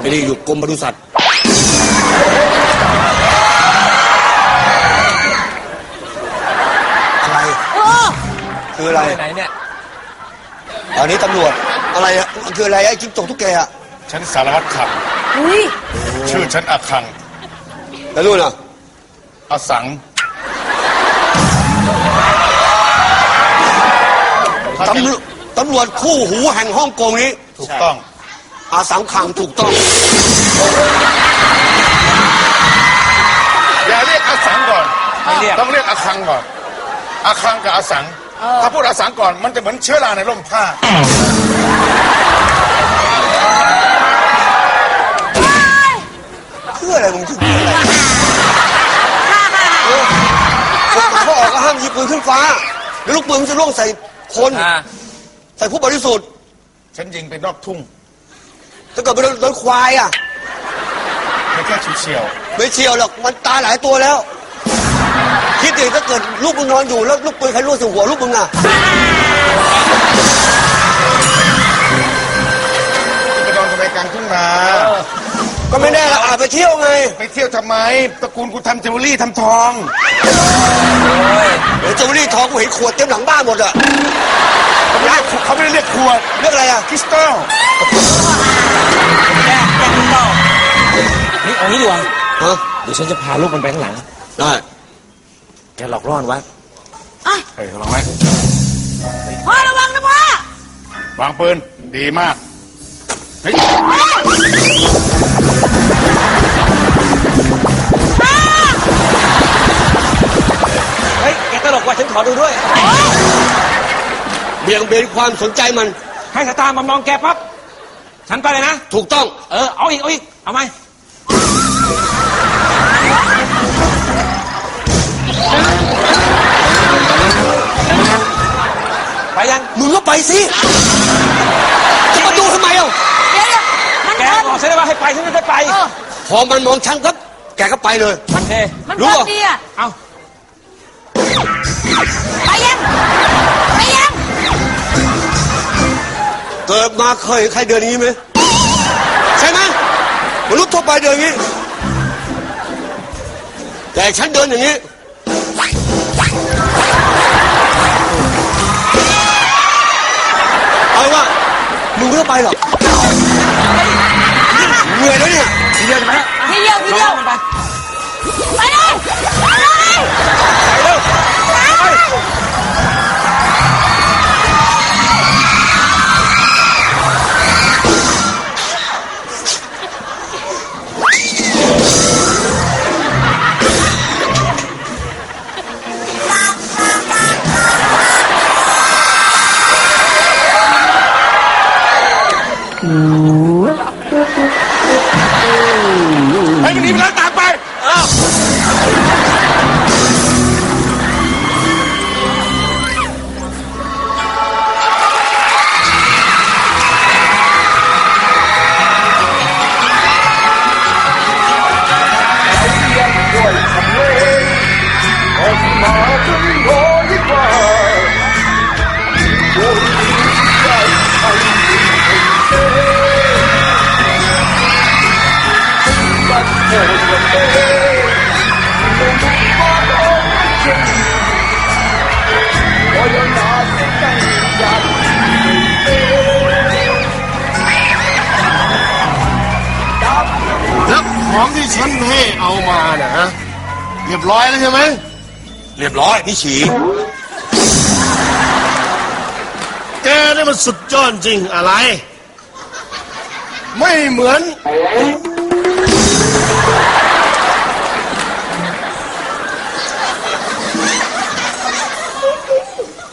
ไอ้นี่อยู่กรมปศุสัตว์อะไรโอ้คืออะไรไหนเนี่ยอันนี้ตำรวจอะไรอะมันคืออะไรไอ้จิ้งจกทุกแกอะฉันสารวัตรขังอุ้ยชื่อฉันอาคังแล้วนู่นอะอาสังตำรวจตำรวจคู่หูแห่งฮ่องกงนี้ถูกต้อง อาสังขังถูกต้อง อย่าเรียกอาสังก่อน ไม่เรียก ต้องเรียกอาคังก่อนอาคังกับอาสัง ถ้าพูดอาสังก่อนมันจะเหมือนเชื้อราในร่มผ้า เพื่ออะไรมึงถึงอะไรเออคนเขาออกก็ห้ามยิงปืนขึ้นฟ้าเดี๋ยวลูกปืนมันจะล่วงใส่คน อ่า ใส่ผู้บริสุทธิ์ ฉันยิงไปนอกทุ่ง ถ้าเกิดไปโดนโดนควายอะไม่แค่เฉียวไม่เชียวหรอกมันตายหลายตัวแล้ว คิดดิถ้าเกิดลูกมึงนอนอยู่แล้วลูกปืนใครล่วงใส่หัวลูกมึงอะๆจะไปนอนทำไมกลางทุ่งนาก็ไม่แน่ละอาจไปเที่ยวไงไปเที่ยวทำไมตระกูลกูทำเจวเวลรี่ทำทอง เดี๋ยวเจาหนี้ทองกูเห็นขวดเต็มหลังบ้านหมดอะเขาไม่เรียกเขาไม่ได้เรียกขวดเรื่องอะไรอะ คริสตัล เอางี้ดีกว่าฮะเดี๋ยวฉันจะพาลูกมันไปข้างหลัง ได้แกหลอกล่อมันไว้อะ เฮ้ยลองไหมพ่อระวังนะพ่อวางปืน ดีมากเฮ้ยเฮ้ยแกตลกว่ะฉันขอดูด้วย เบี่ยงเบนความสนใจมันให้สายตามามองแกปั๊บฉันไปเลยนะ ถูกต้อง เออเอาอีกเอาอีกเอาไหม ไปยังมึงก็ไปสิจะมาดูทำไมอะเดี๋ยวเดี๋ยวมันแกเดินบอกฉันได้ว่าให้ไปฉันจะได้ไปเออพอมันมองฉันก็แกก็ไปเลย โอเคมันรู้เดินเหรอดีอะเอาไปยังไปยังเกิดมาเคยเห็นใครเดินอย่างนี้ไหมใช่ไหมมนุษย์ทั่วไปเดินอย่างนี้ แต่ฉันเดินอย่างนี้ เอาว่ามึงไม่ต้องไปหรอกเหนื่อยแล้วเนี่ยทีเดียวใช่ไหมทีเดียวทีลเดียวองมันไปไปเลยไปเลย ของที่ฉันให้เอามานะฮะเรียบร้อยแล้วใช่ไหมเรียบร้อยพี่ฉีแกนี่มันสุดยอดจริงอะไร ไม่เหมือน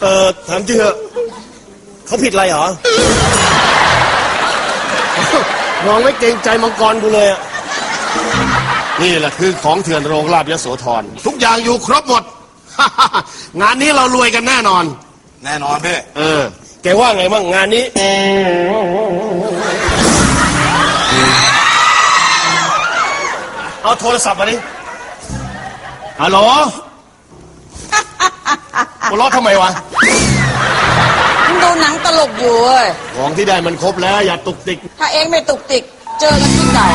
เออถามจริงเหอะเขาผิดอะไรเหรอ มองไม่เกรงใจมังกรกูเลยอะ นี่แหละคือของเถื่อนโรงลาบยโสธรทุกอย่างอยู่ครบหมด งานนี้เรารวยกันแน่นอน แน่นอนพี่เออ แกว่าไงบ้างงานนี้ เอาโทรศัพท์มาดิฮัลโหลหัวเราะทำไมวะมันดูหนังตลกอยู่เว้ยของที่ได้มันครบแล้ว อย่าตุกติก ถ้าเองไม่ตุกติก เจอกันที่เก่า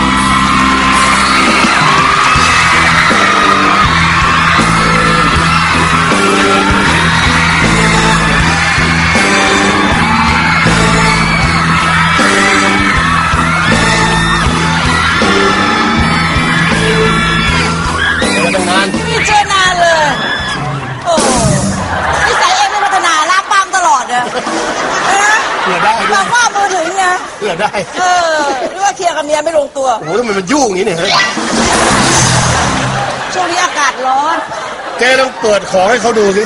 ผื่อได้ด้บวอยกว่ามือถึงนะเผื่อได้เออหรือว่าเคลียร์กับเมียไม่ลงตัว โอ้โหทำไมมันยุ่งอย่างนี้เนี่ยเฮ้ยช่วงนี้อากาศร้อนแกต้องเปิดของให้เขาดูสิ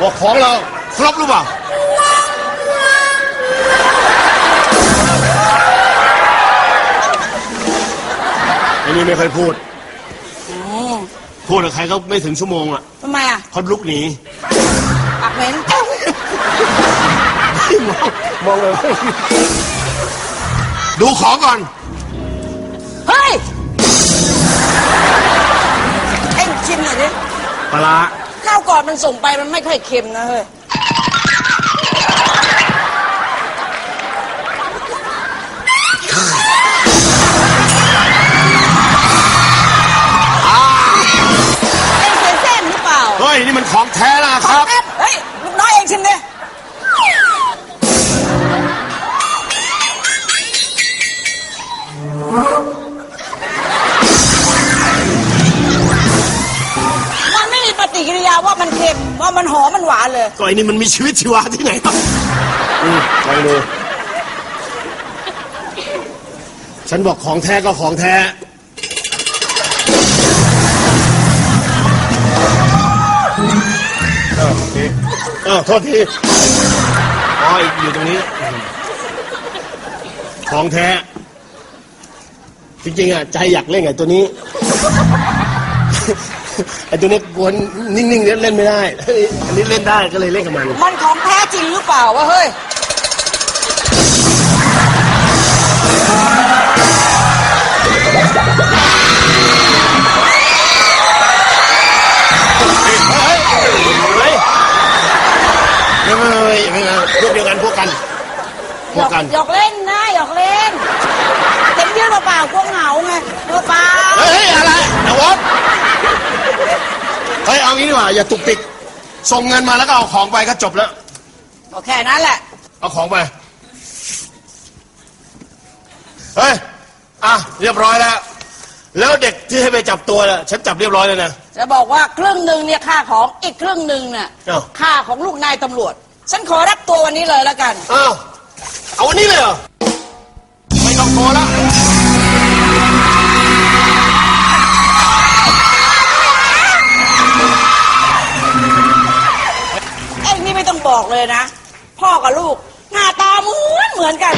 ว่าของเราครบหรือเปล่าไอ้นี่ไม่เคยพูดพูดกับใครก็ไม่ถึงชั่วโมงอะทำไมอะเขาลุกหนี ปากเหม็น มองมองเลยดูของก่อน เฮ้ยเอ็งชิมหน่อยดิปลาร้าข้าวก่อนมันส่งไปมันไม่ค่อยเค็มนะเฮ้ยเอ็งเสียเส้นหรือเปล่า เฮ้ย นี่มันของแท้นะครับ เฮ้ยลูกน้อยเองชิมดิ มันเค็มว่ามันหอมมันหวานเลย ก็ไอ้นี่มันมีชีวิตชีวาที่ไหนครับอืมลองดู ฉันบอกของแท้ก็ของแท้ อ้าวทีอ้าวโทษที อ๋ออีกอยู่ตรงนี้ ของแท้ จริงๆอะใจอยากเล่นไอ้ตัวนี้ ไอ้ตัวนี้กวนนิ่งๆเนี่ยเล่นไม่ได้ อันนี้เล่นได้ก็เลยเล่นกับมัน มันของแท้จริงหรือเปล่าวะเฮ้ยเฮ้ยไม่ไม่ไม่ไม่ไม่พวกเดียวกันพวกกัน พหยวอกกกัน หยอกเล่นนะหยอกเล่นเต็มยื่นเปล่าๆกลัวเหงาไงเปล่าเฮ้ยเฮ้ยอะไรนะวะเฮ้ยเอางี้ดีกว่าอย่าตุกติกส่งเงินมาแล้วก็เอาของไปก็จบแล้วๆก็แค่นั้นแหละ เอาของไป เฮ้ย อะ เรียบร้อยแล้ว แล้วเด็กที่ให้ไปจับตัวน่ะฉันจับเรียบร้อยแล้วนะ จะบอกว่าครึ่งหนึ่งเนี่ยค่าของอีกครึ่งหนึ่งเนี่ยอ้าว ค่าของลูกนายตำรวจ ฉันขอรับตัววันนี้เลยแล้วกัน อ้าว เอาวันนี้เลยเหรอ ไม่ต้องโทรแล้ว บอกเลยนะ พ่อกับลูก หน้าตาเหมือนเหมือนกัน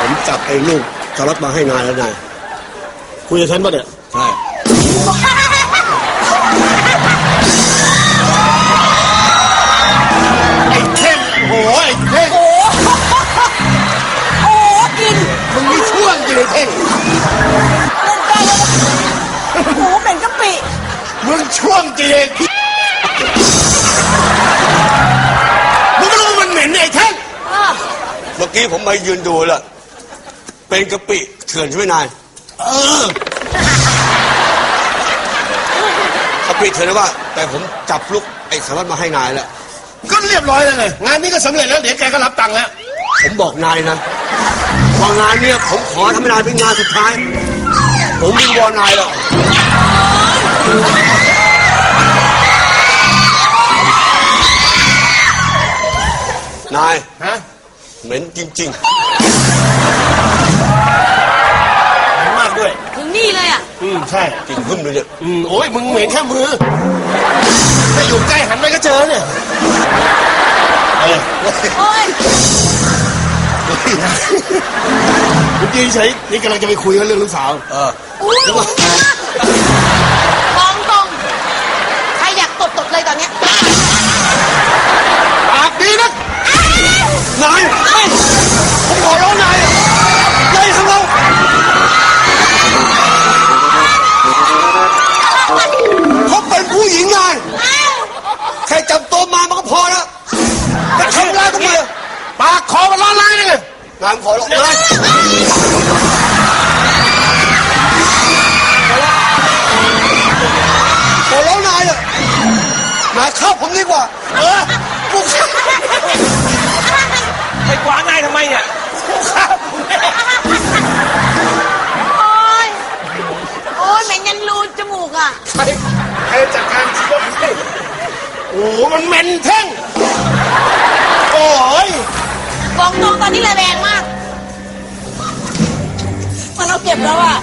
ผมจับไอ้ลูกสารวัตรมาให้นายแล้วนายคุยกับฉันปะเนี่ยใช่ไอ้เท่งโอ้โหไอ้เท่งโอ้โหโอ้โหกินมึงมีช่วงจริงไอ้เท่งเล่นได้เลยโอ้โหเหม็นกะปิ มึงช่วงจริงไอ้พี่ กี้ผมไปยืนดูแล้วเป็นกะปิเถื่อนใช่ไหมนายเออกะปิเถื่อนนะว่า แต่ผมจับลูกไอ้สารวัตรมาให้นายแล้ว ก็เรียบร้อยแล้วไงงานนี้ก็สำเร็จแล้วเดี๋ยวแกก็รับตังค์แล้ว ผมบอกนายนะว่างานเนี้ยผมขอทำให้นายเป็นงานสุดท้าย ผมวิงวอนนายแล้วนาย ฮะ เหม็นจริงมากด้วย ถึงนี่เลยอะ อืม ใช่ ๆ จริงหึ่มเลยเนี่ยอืม โอ้ยมึงเหม็นแค่มือ ถ้าอยู่ใกล้หันไปก็เจอเนี่ย เออโอ้ย เมื่อกี้เฉยนี่กำลังจะไปคุยกันเรื่องลูกสาว เออ อุ้ยาข้าผมดีกว่า เออกูข้าวไปขวางนายทำไมเนี่ยกูข้าวโอ้ย โอ้ยแม็นยันรูจมูกอะ ใครใครจัดการชีวิตใโอ้มันเหม็นแท่งโอ้ยบอกตรงตอนนี้เลยแวงมาก มันเอาเก็บแล้วอะ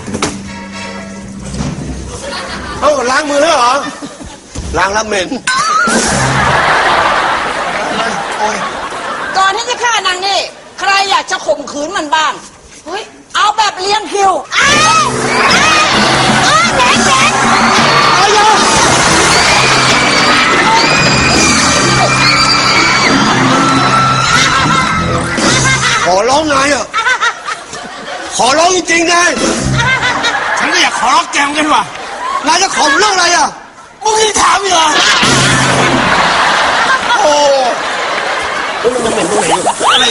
เอ้าล้างมือแล้วเหรอ ล้างแล้วเหม็นก่อนที่จะฆ่านางนี่ ใครอยากจะข่มขืนมันบ้าง เฮ้ย เอาแบบเลี้ยงคิวอ้าวอ้าวอ้าวแดงแดงเอาอยู่ขอร้องนายอะขอร้องจริงๆนายฉันก็อยากขอร้องแกมอนกันว่ะนายจะขอผมเรื่องอะไรอะ มึงยังถามอีกเหรอโอ้เฮ้ยมันเหม็นตรงไหนอยู่อะไร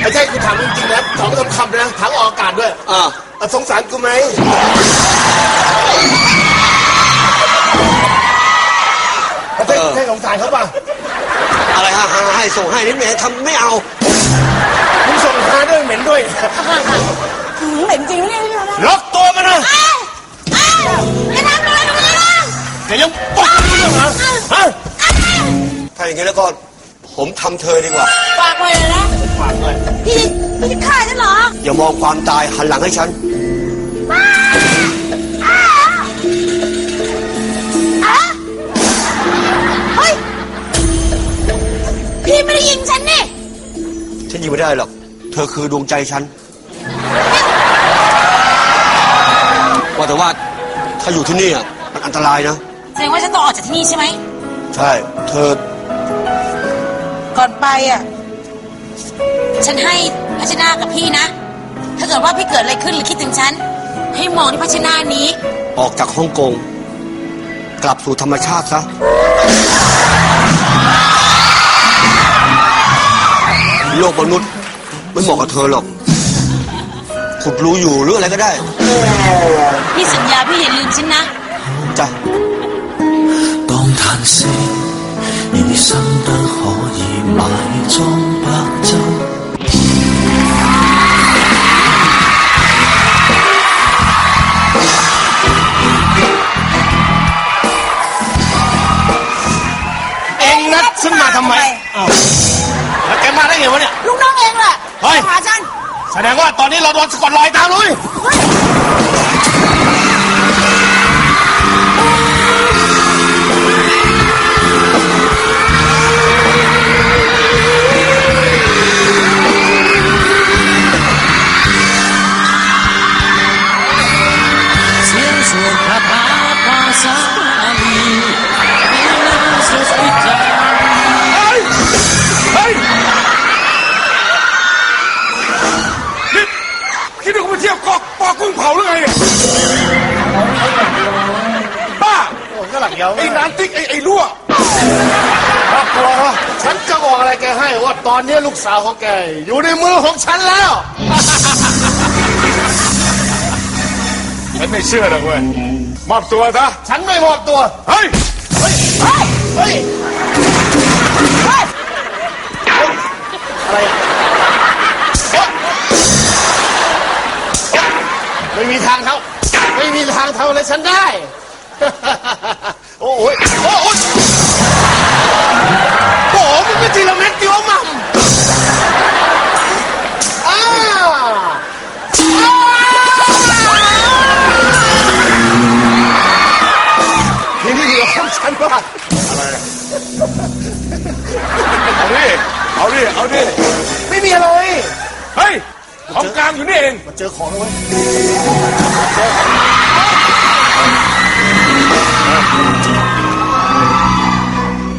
ไม่ใช่กูถามจริงๆนะถามไม่ต้องคำนะถามออกอากาศด้วยอ่าอะสงสารกูไหมใช่ใช่สงสารเขาป่ะอะไรฮะหาให้ส่งให้นี่แหมทำไม่เอา มึงส่งหาด้วยเหม็นด้วยหืมเหม็นจริงเนี่ยพี่นะล็อกตัวมันนะอ้าวอ้าวจะทำอะไรตรงนี้ล่ะแกยังปกไม่รู้เรื่องเหรอฮะถ้าอย่างนี้แล้วก็ผมทำเธอดีกว่า ฝากไว้เลยนะ ฝากด้วยพี่พี่จะฆ่าฉันเหรอ อย่ามองความตายหันหลังให้ฉัน ฉันยิงไม่ได้หรอก เธอคือดวงใจฉัน ว่าแต่ว่าถ้าอยู่ที่นี่อะมันอันตรายนะ แสดงว่าฉันต้องออกจากที่นี่ใช่ไหม ใช่ เธอก่อนไปอะ ฉันให้พัชนากับพี่นะ ถ้าเกิดว่าพี่เกิดอะไรขึ้นหรือคิดถึงฉัน ให้มองที่พัชนานี้ ออกจากฮ่องกง กลับสู่ธรรมชาติซะ โลกมนุษย์ไม่เหมาะกับเธอหรอก ขุดรู้อยู่หรืออะไรก็ได้ พี่สัญญาพี่อย่าลืมฉันนะ จ้ะ 当叹息，而心得可以埋葬白昼。 เองนัดฉันมาทำไม ได้ไงวะเนี่ย ลูกน้องเองแหละเฮ้ยหาฉัน แสดงว่าตอนนี้เราโดนสะกดรอยตามเลย小 อนนี้ลูกสาวของแกอยู่ในมือของฉันแล้ว ฉันไม่เชื่อหรอกเว้ยมอบตัวซะฉันไม่มอบตัว เฮ้ย เฮ้ย เฮ้ย อะไรอะไม่มีทางเท่า ไม่มีทางเท่าอะไรฉันได้ โอ้ยโอ้ย นี่เองมาเจอของแล้วเว้ย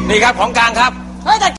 นี่ครับของกลางครับ เฮ้ยแต่